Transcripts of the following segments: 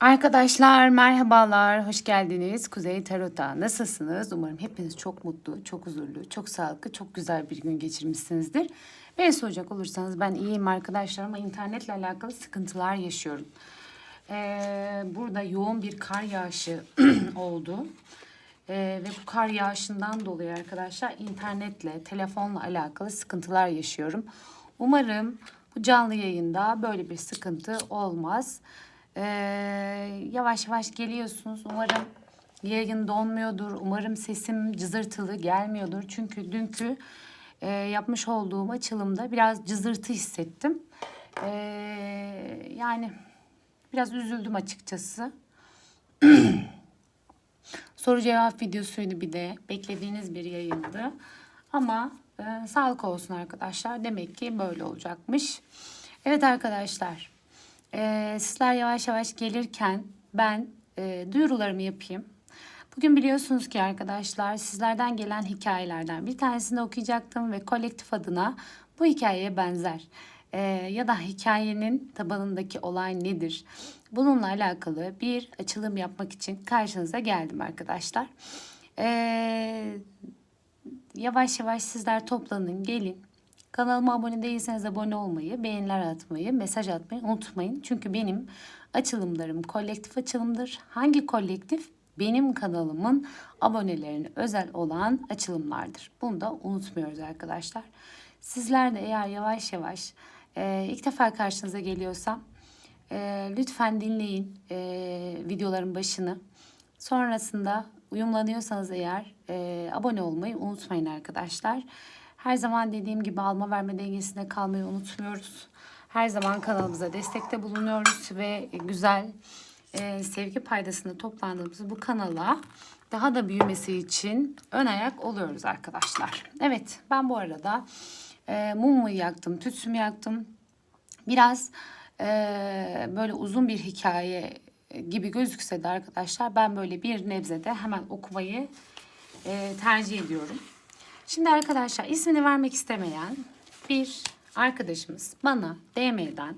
Arkadaşlar merhabalar, hoş geldiniz Kuzey Tarot'a. Nasılsınız? Umarım hepiniz çok mutlu, çok huzurlu, çok sağlıklı, çok güzel bir gün geçirmişsinizdir. Beni soracak olursanız ben iyiyim arkadaşlar ama internetle alakalı sıkıntılar yaşıyorum. Ee, burada yoğun bir kar yağışı oldu. Ee, ve bu kar yağışından dolayı arkadaşlar internetle, telefonla alakalı sıkıntılar yaşıyorum. Umarım bu canlı yayında böyle bir sıkıntı olmaz. Ee, yavaş yavaş geliyorsunuz. Umarım yayın donmuyordur. Umarım sesim cızırtılı gelmiyordur. Çünkü dünkü e, yapmış olduğum açılımda biraz cızırtı hissettim. Ee, yani biraz üzüldüm açıkçası. Soru cevap videosuydu bir de. Beklediğiniz bir yayındı. Ama e, sağlık olsun arkadaşlar. Demek ki böyle olacakmış. Evet arkadaşlar. E, sizler yavaş yavaş gelirken ben e, duyurularımı yapayım. Bugün biliyorsunuz ki arkadaşlar sizlerden gelen hikayelerden bir tanesini okuyacaktım ve kolektif adına bu hikayeye benzer e, ya da hikayenin tabanındaki olay nedir? Bununla alakalı bir açılım yapmak için karşınıza geldim arkadaşlar. E, yavaş yavaş sizler toplanın gelin. Kanalıma abone değilseniz abone olmayı, beğeniler atmayı, mesaj atmayı unutmayın. Çünkü benim açılımlarım kolektif açılımdır. Hangi kolektif? Benim kanalımın abonelerine özel olan açılımlardır. Bunu da unutmuyoruz arkadaşlar. Sizler de eğer yavaş yavaş e, ilk defa karşınıza geliyorsam e, lütfen dinleyin e, videoların başını. Sonrasında uyumlanıyorsanız eğer e, abone olmayı unutmayın arkadaşlar. Her zaman dediğim gibi alma verme dengesinde kalmayı unutmuyoruz. Her zaman kanalımıza destekte bulunuyoruz ve güzel e, sevgi paydasında toplandığımız bu kanala daha da büyümesi için ön ayak oluyoruz arkadaşlar. Evet ben bu arada e, mumu yaktım, tütsümü yaktım. Biraz e, böyle uzun bir hikaye gibi gözükse de arkadaşlar ben böyle bir nebzede hemen okumayı e, tercih ediyorum. Şimdi arkadaşlar ismini vermek istemeyen bir arkadaşımız bana DM'den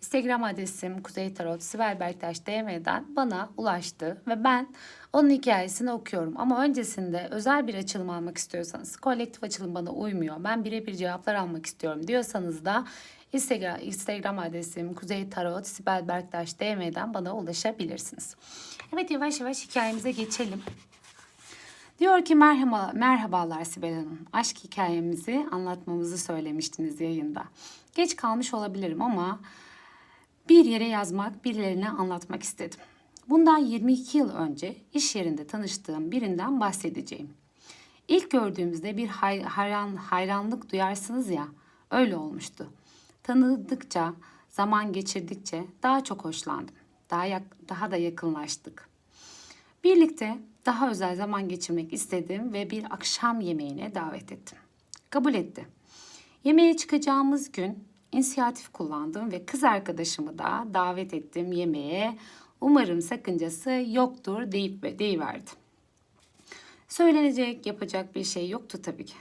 Instagram adresim Kuzey Tarot Sibel Berktaş DM'den bana ulaştı ve ben onun hikayesini okuyorum. Ama öncesinde özel bir açılım almak istiyorsanız kolektif açılım bana uymuyor. Ben birebir cevaplar almak istiyorum diyorsanız da Instagram, Instagram adresim Kuzey Tarot Sibel Berktaş DM'den bana ulaşabilirsiniz. Evet yavaş yavaş hikayemize geçelim. Diyor ki merhaba, merhabalar Sibel Hanım. Aşk hikayemizi anlatmamızı söylemiştiniz yayında. Geç kalmış olabilirim ama bir yere yazmak, birilerine anlatmak istedim. Bundan 22 yıl önce iş yerinde tanıştığım birinden bahsedeceğim. İlk gördüğümüzde bir hay- hayran, hayranlık duyarsınız ya, öyle olmuştu. Tanıdıkça, zaman geçirdikçe daha çok hoşlandım. Daha, yak- daha da yakınlaştık. Birlikte daha özel zaman geçirmek istedim ve bir akşam yemeğine davet ettim. Kabul etti. Yemeğe çıkacağımız gün inisiyatif kullandım ve kız arkadaşımı da davet ettim yemeğe. Umarım sakıncası yoktur deyip ve deyiverdi. Söylenecek, yapacak bir şey yoktu tabii ki.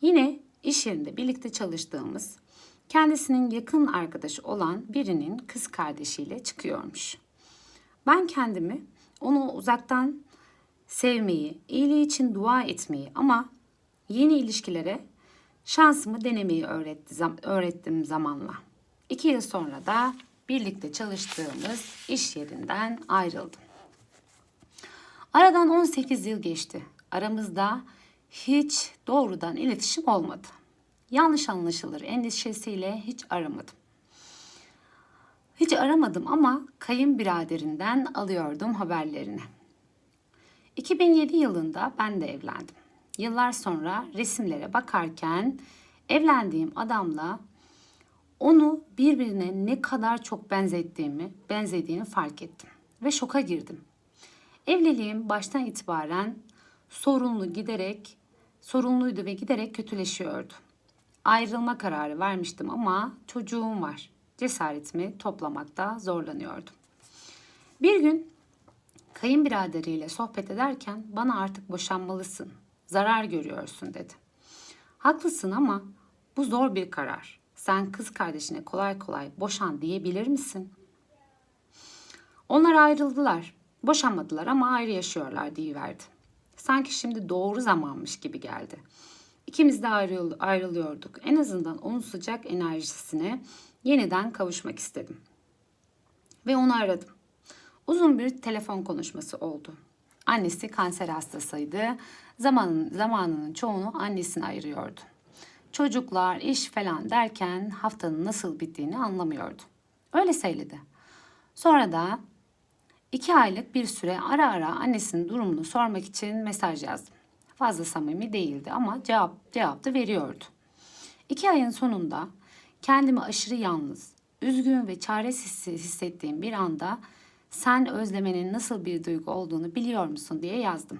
Yine iş yerinde birlikte çalıştığımız, kendisinin yakın arkadaşı olan birinin kız kardeşiyle çıkıyormuş. Ben kendimi onu uzaktan sevmeyi, iyiliği için dua etmeyi ama yeni ilişkilere şansımı denemeyi öğretti, öğrettim zamanla. İki yıl sonra da birlikte çalıştığımız iş yerinden ayrıldım. Aradan 18 yıl geçti. Aramızda hiç doğrudan iletişim olmadı. Yanlış anlaşılır endişesiyle hiç aramadım. Hiç aramadım ama kayınbiraderinden alıyordum haberlerini. 2007 yılında ben de evlendim. Yıllar sonra resimlere bakarken evlendiğim adamla onu birbirine ne kadar çok benzettiğimi, benzediğini fark ettim ve şoka girdim. Evliliğim baştan itibaren sorunlu giderek sorunluydu ve giderek kötüleşiyordu. Ayrılma kararı vermiştim ama çocuğum var. Cesaretimi toplamakta zorlanıyordum. Bir gün kayınbiraderiyle sohbet ederken bana artık boşanmalısın, zarar görüyorsun dedi. Haklısın ama bu zor bir karar. Sen kız kardeşine kolay kolay boşan diyebilir misin? Onlar ayrıldılar. Boşanmadılar ama ayrı yaşıyorlar diyiverdi. Sanki şimdi doğru zamanmış gibi geldi. İkimiz de ayrıl ayrılıyorduk. En azından onun sıcak enerjisine yeniden kavuşmak istedim. Ve onu aradım. Uzun bir telefon konuşması oldu. Annesi kanser hastasıydı. Zamanın, zamanının çoğunu annesine ayırıyordu. Çocuklar, iş falan derken haftanın nasıl bittiğini anlamıyordu. Öyle söyledi. Sonra da iki aylık bir süre ara ara annesinin durumunu sormak için mesaj yazdım. Fazla samimi değildi ama cevap, cevap da veriyordu. İki ayın sonunda kendimi aşırı yalnız, üzgün ve çaresiz hissettiğim bir anda sen özlemenin nasıl bir duygu olduğunu biliyor musun diye yazdım.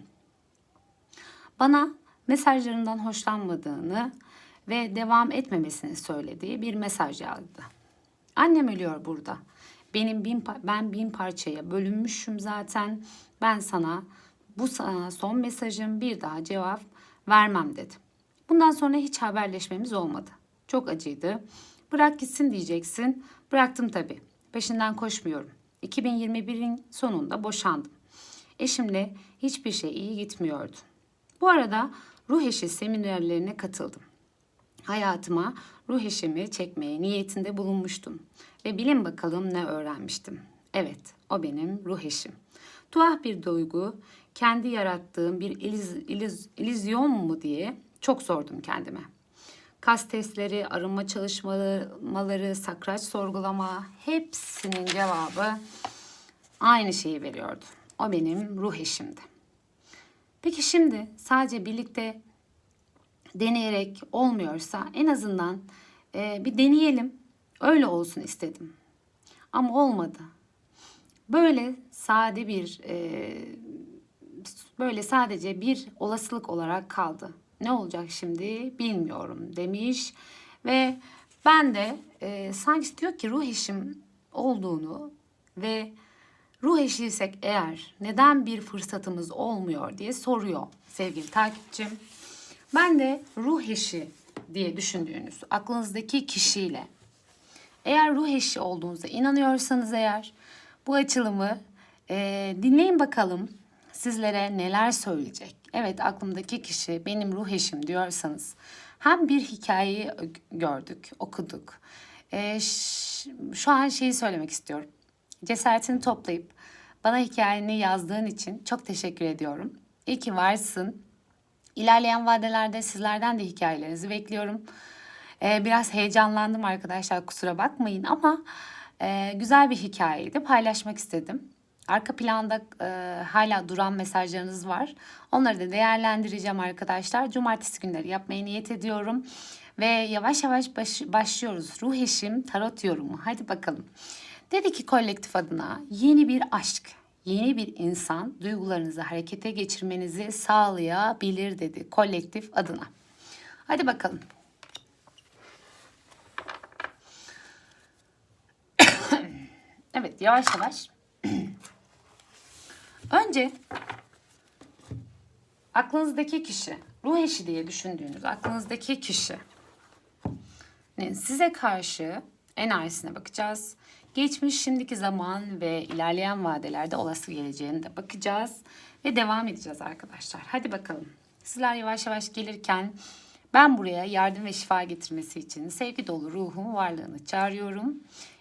Bana mesajlarından hoşlanmadığını ve devam etmemesini söylediği bir mesaj yazdı. Annem ölüyor burada. Benim bin, ben bin parçaya bölünmüşüm zaten. Ben sana bu sana son mesajım bir daha cevap vermem dedi. Bundan sonra hiç haberleşmemiz olmadı. Çok acıydı. Bırak gitsin diyeceksin. Bıraktım tabii. Peşinden koşmuyorum. 2021'in sonunda boşandım. Eşimle hiçbir şey iyi gitmiyordu. Bu arada ruh eşi seminerlerine katıldım. Hayatıma ruh eşimi çekmeye niyetinde bulunmuştum. Ve bilin bakalım ne öğrenmiştim. Evet, o benim ruh eşim. Tuhaf bir duygu, kendi yarattığım bir iliz, iliz, illüzyon mu diye çok sordum kendime. Kas testleri, arınma çalışmaları, sakraç sorgulama hepsinin cevabı aynı şeyi veriyordu. O benim ruh eşimdi. Peki şimdi sadece birlikte deneyerek olmuyorsa en azından e, bir deneyelim. Öyle olsun istedim. Ama olmadı. Böyle sade bir e, böyle sadece bir olasılık olarak kaldı. Ne olacak şimdi bilmiyorum demiş ve ben de e, sanki diyor ki ruh eşim olduğunu ve ruh eşiysek eğer neden bir fırsatımız olmuyor diye soruyor sevgili takipçim. Ben de ruh eşi diye düşündüğünüz aklınızdaki kişiyle eğer ruh eşi olduğunuza inanıyorsanız eğer bu açılımı e, dinleyin bakalım sizlere neler söyleyecek. Evet aklımdaki kişi benim ruh eşim diyorsanız hem bir hikayeyi gördük, okuduk. E, şu an şeyi söylemek istiyorum. Cesaretini toplayıp bana hikayeni yazdığın için çok teşekkür ediyorum. İyi ki varsın. İlerleyen vadelerde sizlerden de hikayelerinizi bekliyorum. Ee, biraz heyecanlandım arkadaşlar kusura bakmayın ama e, güzel bir hikayeydi paylaşmak istedim. Arka planda e, hala duran mesajlarınız var. Onları da değerlendireceğim arkadaşlar. Cumartesi günleri yapmaya niyet ediyorum. Ve yavaş yavaş baş, başlıyoruz. Ruh eşim tarot yorumu. Hadi bakalım. Dedi ki kolektif adına yeni bir aşk, yeni bir insan duygularınızı harekete geçirmenizi sağlayabilir dedi kolektif adına. Hadi bakalım. evet yavaş yavaş. Önce aklınızdaki kişi, ruh eşi diye düşündüğünüz aklınızdaki kişi size karşı enerjisine bakacağız. Geçmiş, şimdiki zaman ve ilerleyen vadelerde olası geleceğine de bakacağız. Ve devam edeceğiz arkadaşlar. Hadi bakalım. Sizler yavaş yavaş gelirken ben buraya yardım ve şifa getirmesi için sevgi dolu ruhum varlığını çağırıyorum.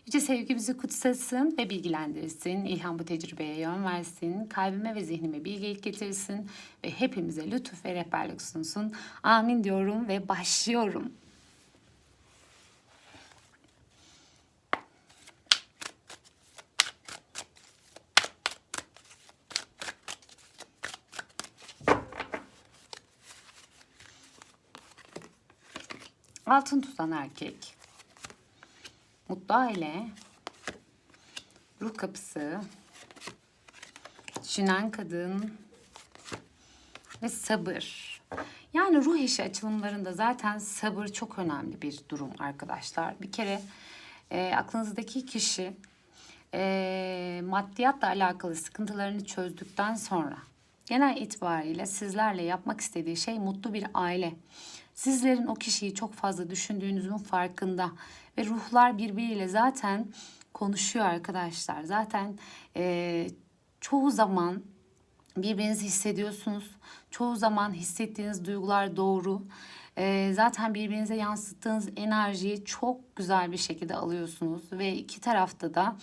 Yüce sevgi bizi kutsasın ve bilgilendirsin. İlham bu tecrübeye yön versin. Kalbime ve zihnime bilgelik getirsin. Ve hepimize lütuf ve rehberlik sunsun. Amin diyorum ve başlıyorum. Altın tutan erkek. Mutlu aile. Ruh kapısı. Düşünen kadın. Ve sabır. Yani ruh eşi açılımlarında zaten sabır çok önemli bir durum arkadaşlar. Bir kere e, aklınızdaki kişi e, maddiyatla alakalı sıkıntılarını çözdükten sonra genel itibariyle sizlerle yapmak istediği şey mutlu bir aile Sizlerin o kişiyi çok fazla düşündüğünüzün farkında ve ruhlar birbiriyle zaten konuşuyor arkadaşlar. Zaten e, çoğu zaman birbirinizi hissediyorsunuz. Çoğu zaman hissettiğiniz duygular doğru. Ee, zaten birbirinize yansıttığınız enerjiyi çok güzel bir şekilde alıyorsunuz ve iki tarafta da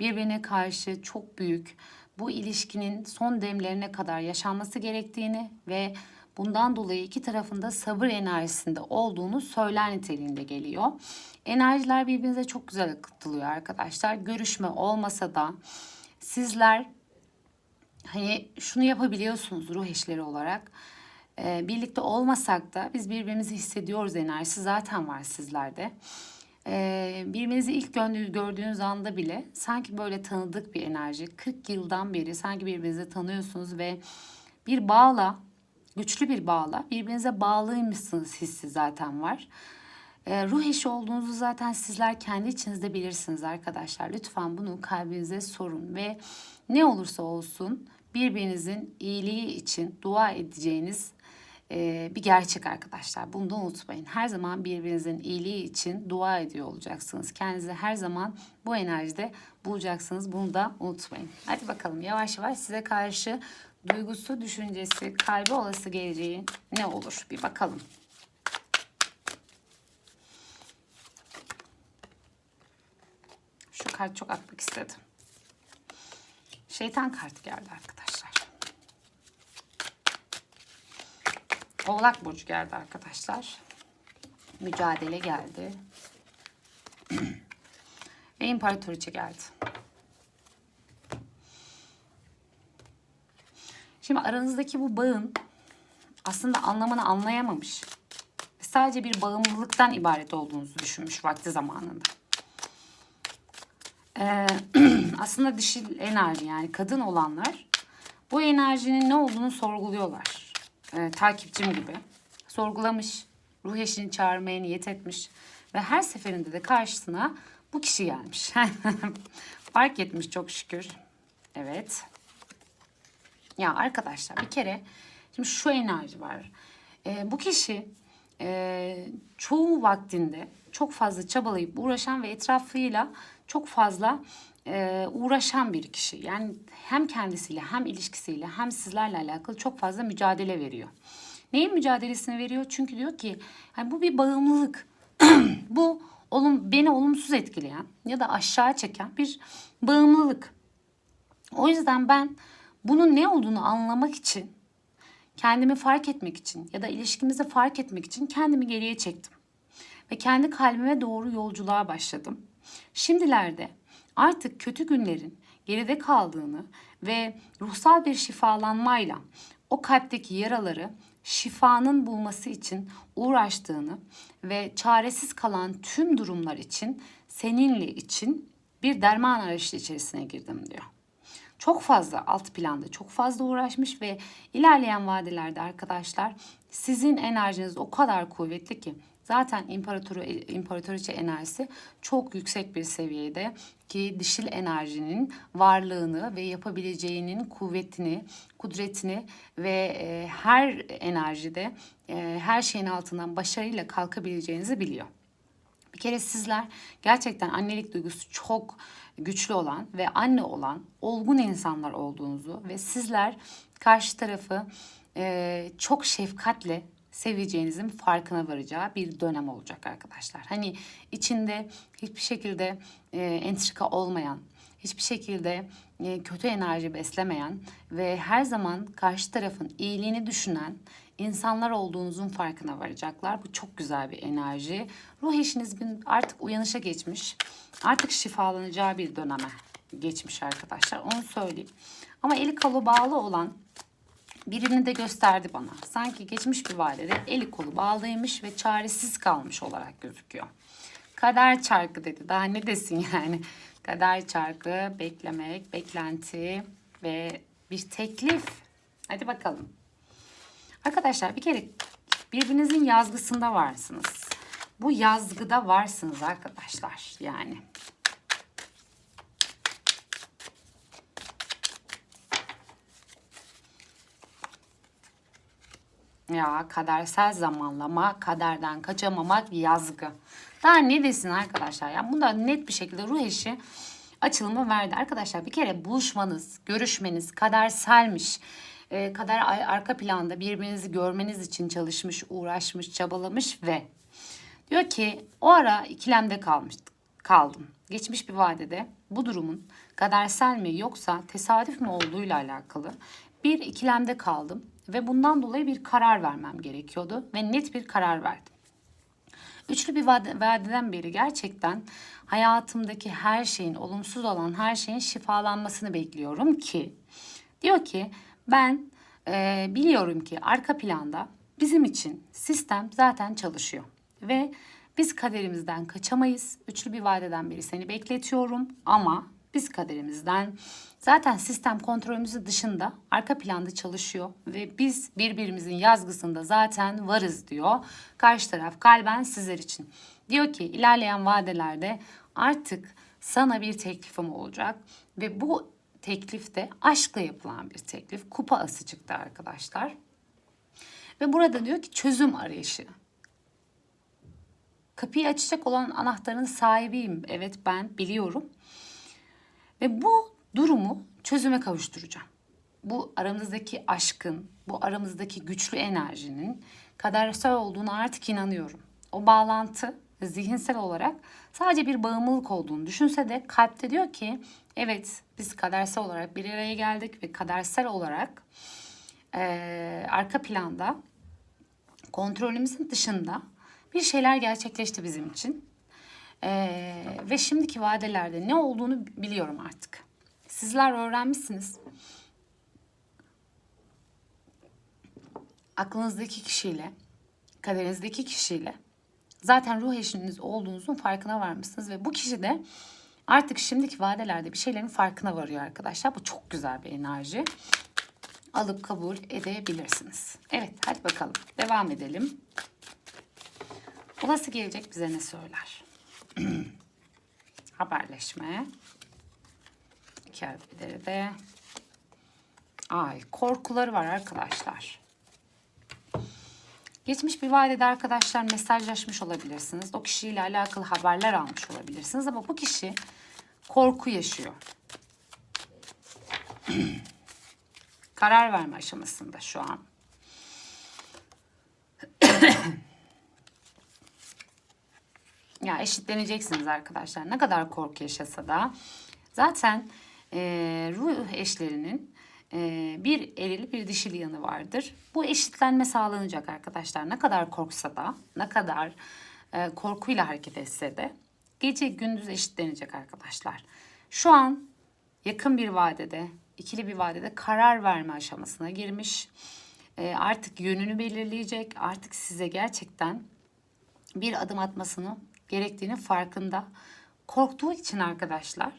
birbirine karşı çok büyük bu ilişkinin son demlerine kadar yaşanması gerektiğini ve bundan dolayı iki tarafında sabır enerjisinde olduğunu söyler niteliğinde geliyor. Enerjiler birbirinize çok güzel akıtılıyor arkadaşlar. Görüşme olmasa da sizler hani şunu yapabiliyorsunuz ruh eşleri olarak. Ee, birlikte olmasak da biz birbirimizi hissediyoruz enerjisi zaten var sizlerde. Ee, birbirinizi ilk gördüğünüz, anda bile sanki böyle tanıdık bir enerji. 40 yıldan beri sanki birbirinizi tanıyorsunuz ve bir bağla, güçlü bir bağla birbirinize bağlıymışsınız hissi zaten var. Ee, ruh eşi olduğunuzu zaten sizler kendi içinizde bilirsiniz arkadaşlar. Lütfen bunu kalbinize sorun ve ne olursa olsun birbirinizin iyiliği için dua edeceğiniz e, bir gerçek arkadaşlar. Bunu da unutmayın. Her zaman birbirinizin iyiliği için dua ediyor olacaksınız. Kendinizi her zaman bu enerjide bulacaksınız. Bunu da unutmayın. Hadi bakalım yavaş yavaş size karşı duygusu, düşüncesi, kalbi olası geleceği ne olur bir bakalım. Şu kart çok atmak istedim. Şeytan kartı geldi arkadaşlar. Oğlak burcu geldi arkadaşlar. Mücadele geldi. Ve imparatoriçe geldi. Şimdi aranızdaki bu bağın aslında anlamını anlayamamış. Sadece bir bağımlılıktan ibaret olduğunuzu düşünmüş vakti zamanında. Ee, aslında dişil enerji yani kadın olanlar bu enerjinin ne olduğunu sorguluyorlar. Ee, takipçim gibi. Sorgulamış, ruh eşini çağırmaya niyet etmiş ve her seferinde de karşısına bu kişi gelmiş. Fark etmiş çok şükür. Evet. Ya arkadaşlar bir kere şimdi şu enerji var. Ee, bu kişi e, çoğu vaktinde çok fazla çabalayıp uğraşan ve etrafıyla çok fazla e, uğraşan bir kişi. Yani hem kendisiyle hem ilişkisiyle hem sizlerle alakalı çok fazla mücadele veriyor. Neyin mücadelesini veriyor? Çünkü diyor ki yani bu bir bağımlılık. bu olum, beni olumsuz etkileyen ya da aşağı çeken bir bağımlılık. O yüzden ben bunun ne olduğunu anlamak için, kendimi fark etmek için ya da ilişkimizi fark etmek için kendimi geriye çektim. Ve kendi kalbime doğru yolculuğa başladım. Şimdilerde artık kötü günlerin geride kaldığını ve ruhsal bir şifalanmayla o kalpteki yaraları şifanın bulması için uğraştığını ve çaresiz kalan tüm durumlar için seninle için bir derman arayışı içerisine girdim diyor. Çok fazla alt planda çok fazla uğraşmış ve ilerleyen vadelerde arkadaşlar sizin enerjiniz o kadar kuvvetli ki Zaten imparatoru, imparatoriçe enerjisi çok yüksek bir seviyede ki dişil enerjinin varlığını ve yapabileceğinin kuvvetini, kudretini ve e, her enerjide e, her şeyin altından başarıyla kalkabileceğinizi biliyor. Bir kere sizler gerçekten annelik duygusu çok güçlü olan ve anne olan olgun insanlar olduğunuzu ve sizler karşı tarafı e, çok şefkatle seveceğinizin farkına varacağı bir dönem olacak arkadaşlar. Hani içinde hiçbir şekilde e, entrika olmayan, hiçbir şekilde e, kötü enerji beslemeyen ve her zaman karşı tarafın iyiliğini düşünen insanlar olduğunuzun farkına varacaklar. Bu çok güzel bir enerji. Ruh eşiniz artık uyanışa geçmiş. Artık şifalanacağı bir döneme geçmiş arkadaşlar. Onu söyleyeyim. Ama eli kolu bağlı olan birini de gösterdi bana. Sanki geçmiş bir vadede eli kolu bağlıymış ve çaresiz kalmış olarak gözüküyor. Kader çarkı dedi. Daha ne desin yani? Kader çarkı, beklemek, beklenti ve bir teklif. Hadi bakalım. Arkadaşlar bir kere birbirinizin yazgısında varsınız. Bu yazgıda varsınız arkadaşlar yani. Ya kadersel zamanlama, kaderden kaçamamak, yazgı. Daha ne desin arkadaşlar ya? Bunda net bir şekilde ruh eşi açılımı verdi. Arkadaşlar bir kere buluşmanız, görüşmeniz kaderselmiş. Kader ay- arka planda birbirinizi görmeniz için çalışmış, uğraşmış, çabalamış ve diyor ki o ara ikilemde kalmıştık, kaldım. Geçmiş bir vadede bu durumun kadersel mi yoksa tesadüf mü olduğuyla alakalı bir ikilemde kaldım ve bundan dolayı bir karar vermem gerekiyordu ve net bir karar verdim. Üçlü bir vade, vadeden beri gerçekten hayatımdaki her şeyin, olumsuz olan her şeyin şifalanmasını bekliyorum ki diyor ki ben e, biliyorum ki arka planda bizim için sistem zaten çalışıyor ve biz kaderimizden kaçamayız. Üçlü bir vadeden beri seni bekletiyorum ama biz kaderimizden zaten sistem kontrolümüzü dışında arka planda çalışıyor ve biz birbirimizin yazgısında zaten varız diyor. Karşı taraf kalben sizler için. Diyor ki ilerleyen vadelerde artık sana bir teklifim olacak ve bu teklif de aşkla yapılan bir teklif. Kupa ası çıktı arkadaşlar. Ve burada diyor ki çözüm arayışı. Kapıyı açacak olan anahtarın sahibiyim. Evet ben biliyorum. Ve bu durumu çözüme kavuşturacağım. Bu aramızdaki aşkın, bu aramızdaki güçlü enerjinin kadersel olduğunu artık inanıyorum. O bağlantı zihinsel olarak sadece bir bağımlılık olduğunu düşünse de kalpte diyor ki evet biz kadersel olarak bir araya geldik ve kadersel olarak eee, arka planda kontrolümüzün dışında bir şeyler gerçekleşti bizim için. Ee, ve şimdiki vadelerde ne olduğunu biliyorum artık. Sizler öğrenmişsiniz. Aklınızdaki kişiyle, kaderinizdeki kişiyle zaten ruh eşiniz olduğunuzun farkına varmışsınız ve bu kişi de artık şimdiki vadelerde bir şeylerin farkına varıyor arkadaşlar. Bu çok güzel bir enerji. Alıp kabul edebilirsiniz. Evet hadi bakalım devam edelim. Olası gelecek bize ne söyler? Haberleşme. İki harfleri de. Ay korkuları var arkadaşlar. Geçmiş bir vadede arkadaşlar mesajlaşmış olabilirsiniz. O kişiyle alakalı haberler almış olabilirsiniz ama bu kişi korku yaşıyor. Karar verme aşamasında şu an. Ya eşitleneceksiniz arkadaşlar. Ne kadar korku yaşasa da zaten e, ruh eşlerinin e, bir erili bir dişili yanı vardır. Bu eşitlenme sağlanacak arkadaşlar. Ne kadar korksa da, ne kadar e, korkuyla hareket etse de gece gündüz eşitlenecek arkadaşlar. Şu an yakın bir vadede, ikili bir vadede karar verme aşamasına girmiş. E, artık yönünü belirleyecek. Artık size gerçekten bir adım atmasını gerektiğinin farkında. Korktuğu için arkadaşlar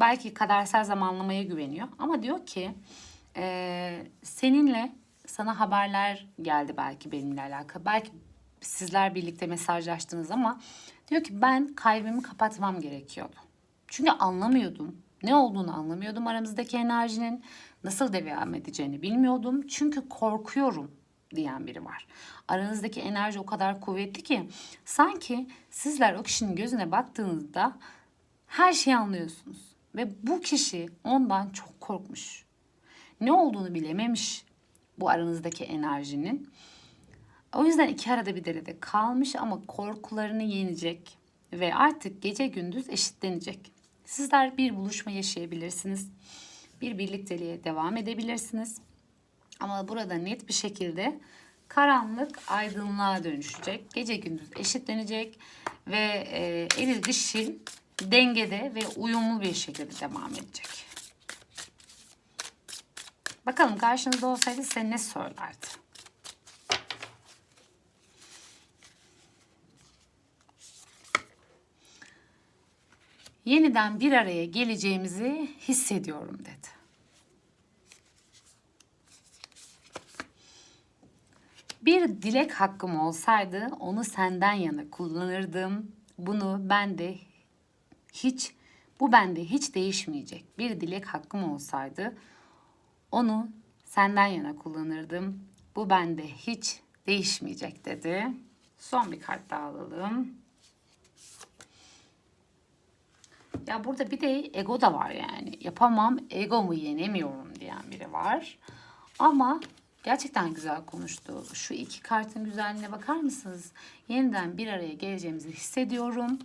belki kadersel zamanlamaya güveniyor ama diyor ki e, seninle sana haberler geldi belki benimle alakalı. Belki sizler birlikte mesajlaştınız ama diyor ki ben kalbimi kapatmam gerekiyordu. Çünkü anlamıyordum. Ne olduğunu anlamıyordum aramızdaki enerjinin nasıl devam edeceğini bilmiyordum. Çünkü korkuyorum diyen biri var. Aranızdaki enerji o kadar kuvvetli ki sanki sizler o kişinin gözüne baktığınızda her şeyi anlıyorsunuz. Ve bu kişi ondan çok korkmuş. Ne olduğunu bilememiş bu aranızdaki enerjinin. O yüzden iki arada bir derede kalmış ama korkularını yenecek ve artık gece gündüz eşitlenecek. Sizler bir buluşma yaşayabilirsiniz. Bir birlikteliğe devam edebilirsiniz. Ama burada net bir şekilde karanlık aydınlığa dönüşecek. Gece gündüz eşitlenecek ve e, eril dişil dengede ve uyumlu bir şekilde devam edecek. Bakalım karşınızda olsaydı size ne söylerdi? Yeniden bir araya geleceğimizi hissediyorum dedi. Bir dilek hakkım olsaydı onu senden yana kullanırdım. Bunu ben de hiç bu bende hiç değişmeyecek. Bir dilek hakkım olsaydı onu senden yana kullanırdım. Bu bende hiç değişmeyecek dedi. Son bir kart daha alalım. Ya burada bir de ego da var yani. Yapamam, egomu yenemiyorum diyen biri var. Ama gerçekten güzel konuştu. Şu iki kartın güzelliğine bakar mısınız? Yeniden bir araya geleceğimizi hissediyorum.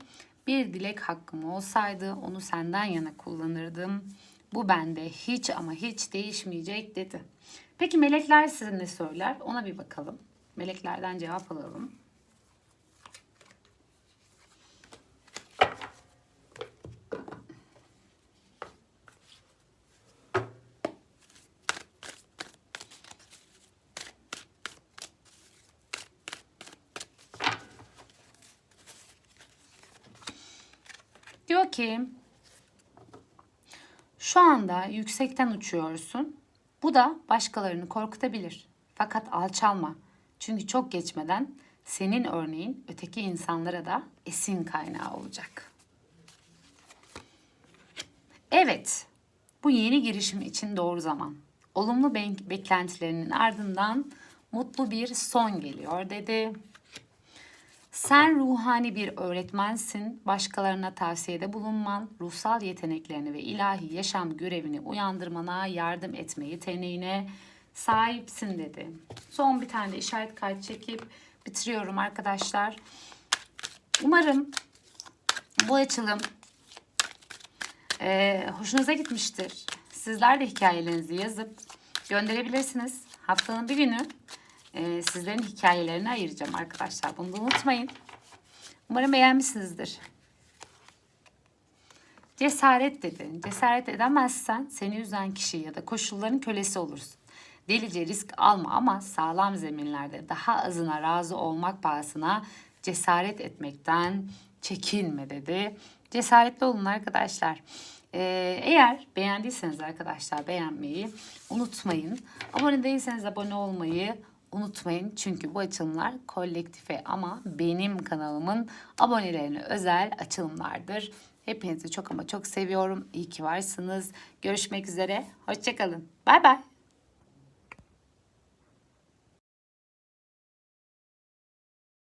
Bir dilek hakkım olsaydı onu senden yana kullanırdım. Bu bende hiç ama hiç değişmeyecek dedi. Peki melekler size ne söyler? Ona bir bakalım. Meleklerden cevap alalım. Diyor ki şu anda yüksekten uçuyorsun. Bu da başkalarını korkutabilir. Fakat alçalma. Çünkü çok geçmeden senin örneğin öteki insanlara da esin kaynağı olacak. Evet, bu yeni girişim için doğru zaman. Olumlu be- beklentilerinin ardından mutlu bir son geliyor dedi. Sen ruhani bir öğretmensin. Başkalarına tavsiyede bulunman, ruhsal yeteneklerini ve ilahi yaşam görevini uyandırmana yardım etme yeteneğine sahipsin dedi. Son bir tane de işaret kart çekip bitiriyorum arkadaşlar. Umarım bu açılım eee, hoşunuza gitmiştir. Sizler de hikayelerinizi yazıp gönderebilirsiniz. Haftanın bir günü eee, sizlerin hikayelerini ayıracağım arkadaşlar. Bunu da unutmayın. Umarım beğenmişsinizdir. Cesaret dedin. Cesaret edemezsen seni üzen kişi ya da koşulların kölesi olursun. Delice risk alma ama sağlam zeminlerde daha azına razı olmak pahasına cesaret etmekten çekinme dedi. Cesaretli olun arkadaşlar. Ee, eğer beğendiyseniz arkadaşlar beğenmeyi unutmayın. Abone değilseniz abone olmayı unutmayın. Çünkü bu açılımlar kolektife ama benim kanalımın abonelerine özel açılımlardır. Hepinizi çok ama çok seviyorum. İyi ki varsınız. Görüşmek üzere. Hoşçakalın. Bay bay.